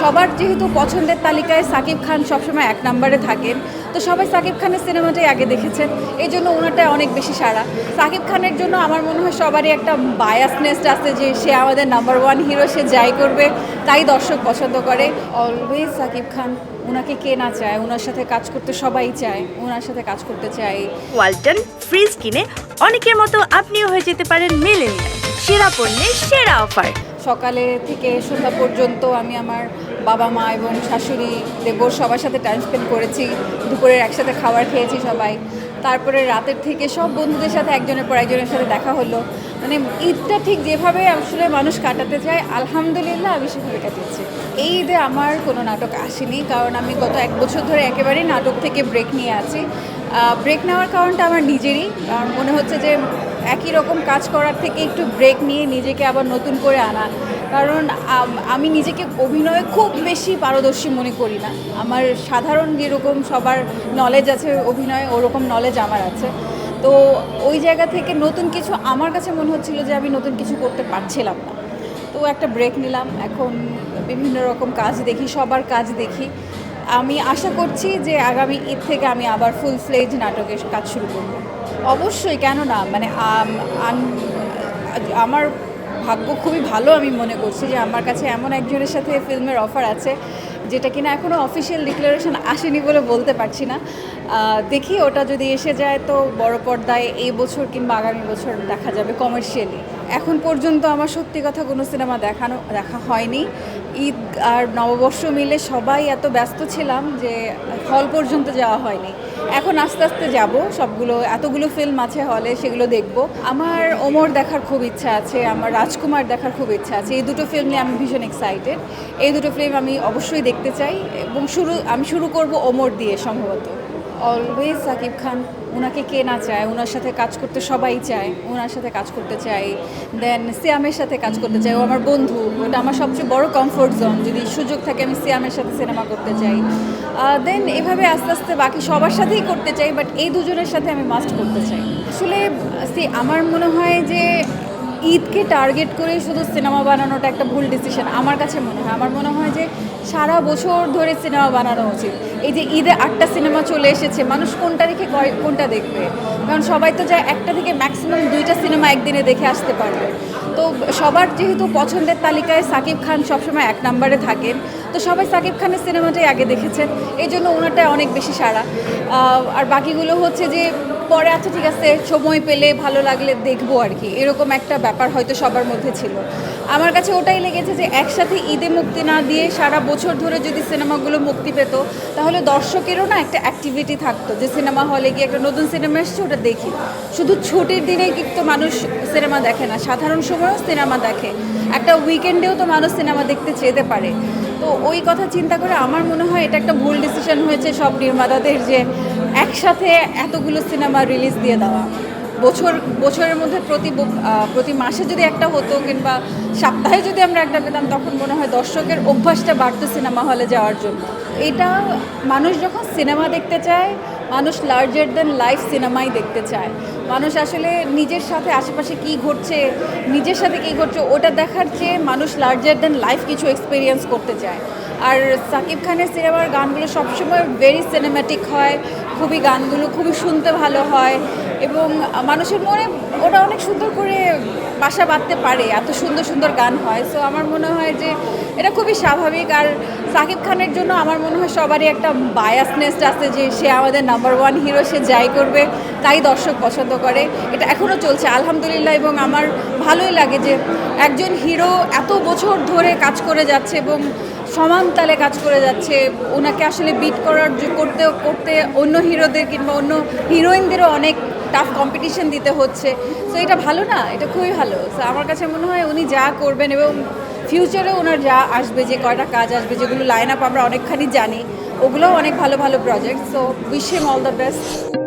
সবার যেহেতু পছন্দের তালিকায় সাকিব খান সবসময় এক নম্বরে থাকেন, তো সবাই সাকিব খানের সিনেমাটাই আগে দেখেছেন। এই জন্য ওনারটা অনেক বেশি সারা সাকিব খানের জন্য আমার মনে হয় সবারই একটা বায়াসনেস আছে যে সে আমাদের নাম্বার ওয়ান হিরো সে যাই করবে, তাই দর্শক পছন্দ করে। অলওয়েজ সাকিব খান, ওনাকে কে না চায়, ওনার সাথে কাজ করতে সবাই চায়, ওনার সাথে কাজ করতে চায়। ওয়ালটন, ফ্রিজ কিনে অনেকের মতো আপনিও হয়ে যেতে পারেন মেলেনিয়া সেরা পণ্যের সেরা অফার সকালে থেকে সন্ধ্যা পর্যন্ত আমি আমার বাবা, মা এবং শাশুড়ি, দেবর সবার সাথে টাইম স্পেন্ড করেছি। দুপুরের একসাথে খাবার খেয়েছি সবাই। তারপরে রাতের থেকে সব বন্ধুদের সাথে একজনের পর একজনের সাথে দেখা হলো। মানে ঈদটা ঠিক যেভাবে আসলে মানুষ কাটাতে চায়, আলহামদুলিল্লাহ আমি সেভাবে কাটিয়েছি। এই ঈদে আমার কোনো নাটক আসেনি, কারণ আমি গত এক বছর ধরে একেবারেই নাটক থেকে ব্রেক নিয়ে আছি। ব্রেক নেওয়ার কারণটা আমার নিজেরই, কারণ মনে হচ্ছে যে একই রকম কাজ করার থেকে একটু ব্রেক নিয়ে নিজেকে আবার নতুন করে আনা। কারণ আমি নিজেকে অভিনয়ে খুব বেশি পারদর্শী মনে করি না। আমার সাধারণ যেরকম সবার নলেজ আছে, অভিনয়ে ওরকম নলেজ আমার আছে। তো ওই জায়গা থেকে নতুন কিছু, আমার কাছে মনে হচ্ছিল যে আমি নতুন কিছু করতে পারছিলাম না। তো একটা ব্রেক নিলাম। এখন বিভিন্ন রকম কাজ দেখি, সবার কাজ দেখি। আমি আশা করছি যে আগামী ঈদ থেকে আমি আবার ফুল ফ্লেজ নাটকের কাজ শুরু করব। অবশ্যই, কেন না? মানে আমার ভাগ্য খুবই ভালো আমি মনে করছি যে আমার কাছে এমন একজনের সাথে ফিল্মের অফার আছে, যেটা কিনা এখনও অফিসিয়াল ডিক্লারেশন আসেনি বলে বলতে পারছি না। দেখি ওটা যদি এসে যায় তো বড় পর্দায় এই বছর কিংবা আগামী বছর দেখা যাবে কমার্শিয়ালি এখন পর্যন্ত আমার সত্যি কথা কোনো সিনেমা দেখানো, দেখা হয়নি। ঈদ আর নববর্ষ মিলে সবাই এত ব্যস্ত ছিলাম যে হল পর্যন্ত যাওয়া হয়নি। এখন আস্তে আস্তে যাব, সবগুলো, এতগুলো ফিল্ম আছে হলে সেগুলো দেখব। আমার ওমর দেখার খুব ইচ্ছা আছে, আমার রাজকুমার দেখার খুব ইচ্ছা আছে। এই দুটো ফিল্ম নিয়ে আমি ভীষণ এক্সাইটেড এই দুটো ফিল্ম আমি অবশ্যই দেখতে চাই এবং শুরু, আমি শুরু করব ওমর দিয়ে সম্ভবত। অলওয়েজ সাকিব খান ওনাকে কে না চায়? ওনার সাথে কাজ করতে সবাই চায়। ওনার সাথে কাজ করতে চাই। দেন সিয়ামের সাথে কাজ করতে চাই। ও আমার বন্ধু। ওটা আমার সবচেয়ে বড় কমফোর্ট জোন যদি সুযোগ থাকে আমি সিয়ামের সাথে সিনেমা করতে চাই। দেন এভাবে আস্তে আস্তে বাকি সবার সাথেই করতে চাই বাট এই দুজনের সাথে আমি মাস্ট করতে চাই। আসলে সে আমার মনে হয় যে ঈদকে টার্গেট করে শুধু সিনেমা বানানোটা একটা ভুল ডিসিশন আমার কাছে মনে হয়। আমার মনে হয় যে সারা বছর ধরে সিনেমা বানানো উচিত। এই যে ঈদে আটটা সিনেমা চলে এসেছে, মানুষ কোনটা দেখে কোনটা দেখবে? কারণ সবাই তো যায় একটা থেকে ম্যাক্সিমাম দুইটা সিনেমা একদিনে দেখে আসতে পারবে। তো সবার যেহেতু পছন্দের তালিকায় সাকিব খান সবসময় এক নম্বরে থাকেন, তো সবাই সাকিব খানের সিনেমাটাই আগে দেখেছেন। এই জন্য ওনারটা অনেক বেশি সারা আর বাকিগুলো হচ্ছে যে পরে আচ্ছা ঠিক আছে, সময় পেলে ভালো লাগলে দেখব আর কি। এরকম একটা ব্যাপার হয়তো সবার মধ্যে ছিল। আমার কাছে ওটাই লেগেছে যে একসাথে ঈদে মুক্তি না দিয়ে সারা বছর ধরে যদি সিনেমাগুলো মুক্তি পেত, তাহলে দর্শকেরও না একটা অ্যাক্টিভিটি থাকতো যে সিনেমা হলে গিয়ে একটা নতুন সিনেমা এসছে, ওটা দেখি। শুধু ছুটির দিনেই কিন্তু মানুষ সিনেমা দেখে না, সাধারণ সময়েও সিনেমা দেখে। একটা উইকেন্ডেও তো মানুষ সিনেমা দেখতে যেতে পারে। তো ওই কথা চিন্তা করে আমার মনে হয় এটা একটা ভুল ডিসিশন হয়েছে সব নির্মাতাদের যে একসাথে এতগুলো সিনেমা রিলিজ দিয়ে দেওয়া। বছর, বছরের মধ্যে প্রতি প্রতি মাসে যদি একটা হতো কিংবা সপ্তাহে যদি আমরা একটা পেতাম, তখন মনে হয় দর্শকের অভ্যাসটা বাড়তো সিনেমা হলে যাওয়ার জন্য। এটা মানুষ যখন সিনেমা দেখতে চায়, মানুষ লার্জার দেন লাইফ সিনেমাই দেখতে চায়। মানুষ আসলে নিজের সাথে আশেপাশে কি ঘটছে, নিজের সাথে কি ঘটছে, ওটা দেখার চেয়ে মানুষ লার্জার দেন লাইফ কিছু এক্সপিরিয়েন্স করতে চায়। আর সাকিব খানের সিনেমার গানগুলো সবসময় ভেরি সিনেম্যাটিক হয়, খুবই গানগুলো খুবই শুনতে ভালো হয় এবং মানুষের মনে ওটা অনেক সুন্দর করে বাসা বাঁধতে পারে, এত সুন্দর সুন্দর গান হয়। সো আমার মনে হয় যে এটা খুবই স্বাভাবিক আর সাকিব খানের জন্য আমার মনে হয় সবারই একটা বায়াসনেস আছে যে সে আমাদের নাম্বার ওয়ান হিরো সে যাই করবে, তাই দর্শক পছন্দ করে। এটা এখনও চলছে, আলহামদুলিল্লাহ এবং আমার ভালোই লাগে যে একজন হিরো এত বছর ধরে কাজ করে যাচ্ছে এবং সমান তালে কাজ করে যাচ্ছে। ওনাকে আসলে বিট করার করতে করতে অন্য হিরোদের কিংবা অন্য হিরোইনদেরও অনেক টাফ কম্পিটিশন দিতে হচ্ছে। তো এটা ভালো না, এটা খুবই ভালো। তো আমার কাছে মনে হয় উনি যা করবেন এবং ফিউচারে ওনার যা আসবে, যে কয়টা কাজ আসবে, যেগুলো লাইন আপ আমরা অনেকখানি জানি, ওগুলোও অনেক ভালো ভালো project so wish him all the best